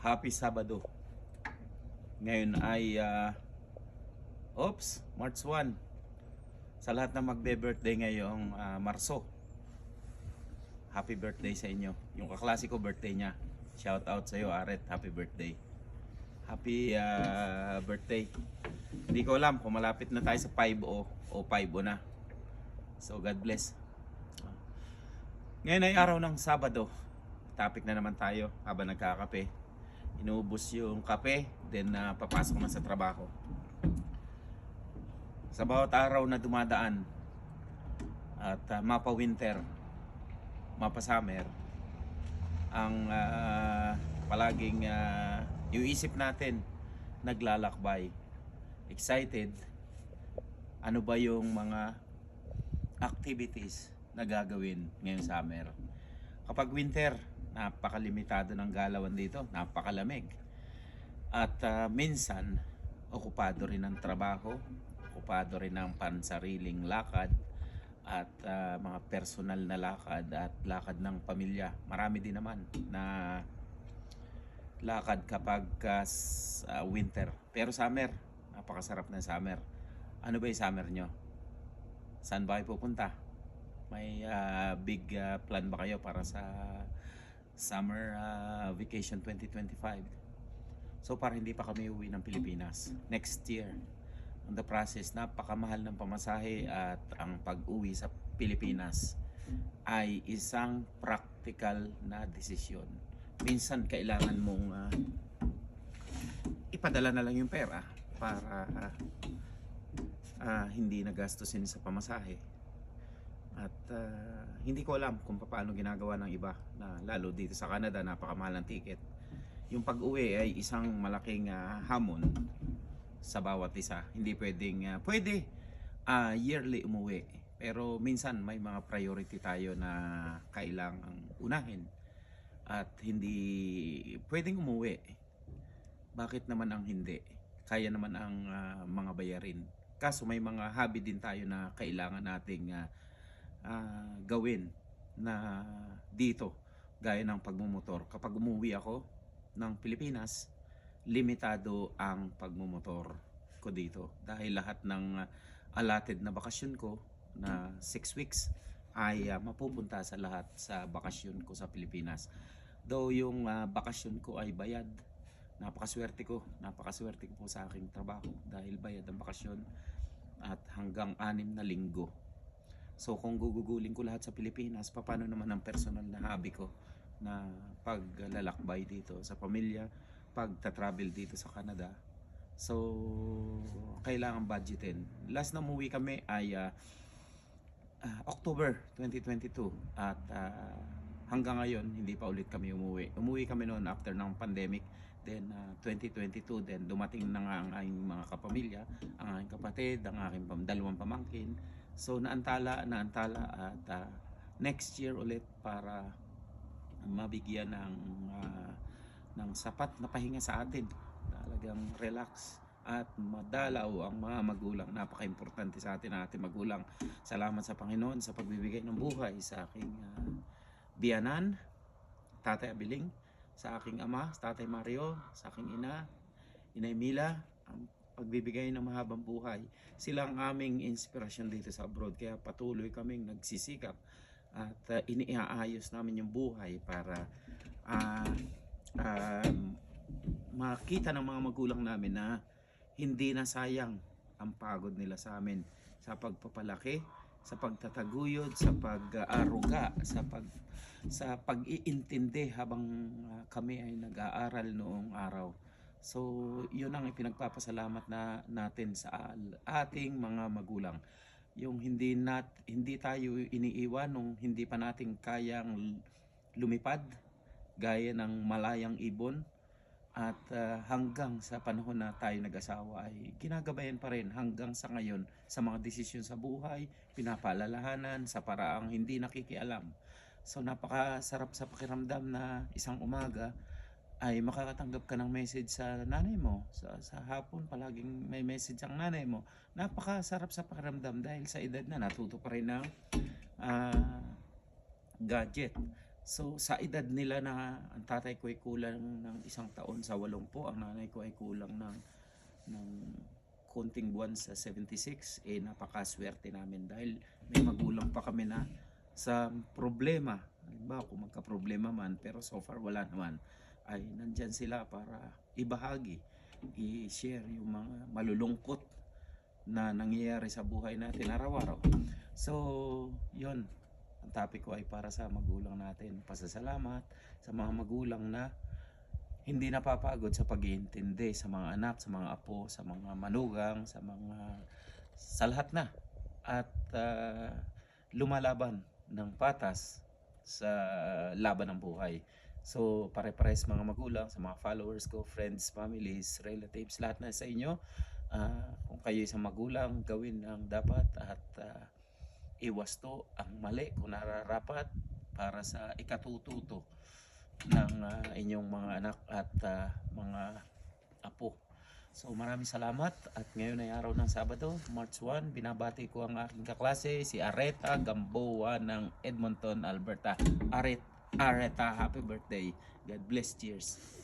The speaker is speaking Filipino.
Happy Sabado. Ngayon ay ah, Oops, March 1. Sa lahat na magbe-birthday ngayong ah, Marso. Happy birthday sa inyo. Yung kaklase ko birthday niya. Shout out sa iyo, Aret. Happy birthday. Happy ah, birthday. Hindi ko alam kung malapit na tayo sa 5 o o 5 o na. So God bless. Ngayon ay araw ng Sabado. Topic na naman tayo habang nagkakape. Inuubos yung kape, then ah, papasok na sa trabaho. Sa bawat araw na dumadaan at ah, mapa winter, mapa summer, ang ah, palaging ah, yung isip natin naglalakbay. Excited. Ano ba yung mga activities na gagawin ngayong summer? Kapag winter, napakalimitado ng galawan dito, napakalamig. At ah, minsan, okupado rin ng trabaho, okupado rin ng pansariling lakad, at ah, mga personal na lakad at lakad ng pamilya. Marami din naman na lakad kapag ah, winter. Pero summer, napakasarap ng summer. Ano ba yung summer nyo? Saan ba kayo pupunta? May ah, big ah, plan ba kayo para sa summer ah, vacation 2025? So para hindi pa kami uwi ng Pilipinas next year. On the process, napakamahal ng pamasahe at ang pag-uwi sa Pilipinas ay isang practical na desisyon. Minsan kailangan mong ah, ipadala na lang yung pera para ah, ah, hindi nagastusin sa pamasahe. At ah, hindi ko alam kung paano ginagawa ng iba na lalo dito sa Canada napakamahal ng ticket. Yung pag-uwi ay isang malaking ah, hamon sa bawat isa. Hindi pwedeng ah, pwede ah, yearly umuwi. Pero minsan may mga priority tayo na kailangang unahin at hindi pwedeng umuwi. Bakit naman ang hindi? Kaya naman ang ah, mga bayarin. Kaso may mga hobby din tayo na kailangan nating ah, ah, gawin na dito gaya ng pagmumotor. Kapag umuwi ako ng Pilipinas, limitado ang pagmumotor ko dito dahil lahat ng allotted na bakasyon ko na 6 weeks ay ah, mapupunta sa lahat sa bakasyon ko sa Pilipinas. Though yung ah, bakasyon ko ay bayad, napakaswerte ko, napakaswerte ko po sa aking trabaho dahil bayad ang bakasyon at hanggang anim na linggo. So kung gugugulin ko lahat sa Pilipinas, paano naman ang personal na hobby ko na paglalakbay dito sa pamilya, pagta-travel dito sa Canada. So kailangan budgetin. Last na umuwi kami ay ah, October 2022 at ah, hanggang ngayon hindi pa ulit kami umuwi. Umuwi kami noon after ng pandemic. Then ah, 2022 then dumating na nga ang aking mga kapamilya, ang aking kapatid, ang aking dalawang pamangkin. So naantala, naantala at ah, next year ulit para mabigyan ng ah, ng sapat na pahinga sa atin. Talagang relax at madalaw ang mga magulang. Napaka-importante sa atin ang ating magulang. Salamat sa Panginoon sa pagbibigay ng buhay sa aking ah, biyanan, Tatay Abiling, sa aking ama, Tatay Mario, sa aking ina, Inay Mila, ang pagbibigay ng mahabang buhay. Sila ang aming inspirasyon dito sa abroad. Kaya patuloy kaming nagsisikap at uh, iniaayos namin yung buhay para ah, ah, makita ng mga magulang namin na hindi na sayang ang pagod nila sa amin sa pagpapalaki, sa pagtataguyod, sa pag-aaruga, sa pag sa pag-iintindi habang ah, kami ay nag-aaral noong araw. So, yun ang ipinagpapasalamat na natin sa ating mga magulang. Yung hindi nat hindi tayo iniiwan nung hindi pa natin kayang lumipad gaya ng malayang ibon at ah, hanggang sa panahon na tayo nag-asawa ay ginagabayan pa rin hanggang sa ngayon sa mga desisyon sa buhay, pinapaalalahanan sa paraang hindi nakikialam. So napakasarap sa pakiramdam na isang umaga ay makakatanggap ka ng message sa nanay mo. Sa, sa hapon palaging may message ang nanay mo. Napakasarap sa pakiramdam dahil sa edad na natuto pa rin ng ah, gadget. So sa edad nila na ang tatay ko ay kulang ng isang taon sa walong po, ang nanay ko ay kulang ng ng konting buwan sa 76, eh napakaswerte namin dahil may magulang pa kami na sa problema. Halimbawa kung magka-problema man, pero so far wala naman, ay nandyan sila para ibahagi, i-share yung mga malulungkot na nangyayari sa buhay natin araw-araw. So, yon ang topic ko ay para sa magulang natin. Pasasalamat sa mga magulang na hindi napapagod sa pag-iintindi sa mga anak, sa mga apo, sa mga manugang, sa mga sa lahat na. At ah, lumalaban ng patas sa laban ng buhay. So, pare-pares mga magulang, sa mga followers ko, friends, families, relatives, lahat na sa inyo. Ah, kung kayo isang magulang, gawin ang dapat at ah, iwasto ang mali kung nararapat para sa ikatututo ng ah, inyong mga anak at ah, mga apo. So maraming salamat at ngayon ay araw ng Sabado, March 1. Binabati ko ang aking kaklase, si Areta Gamboa ng Edmonton, Alberta. Aret, Areta, happy birthday. God bless, cheers.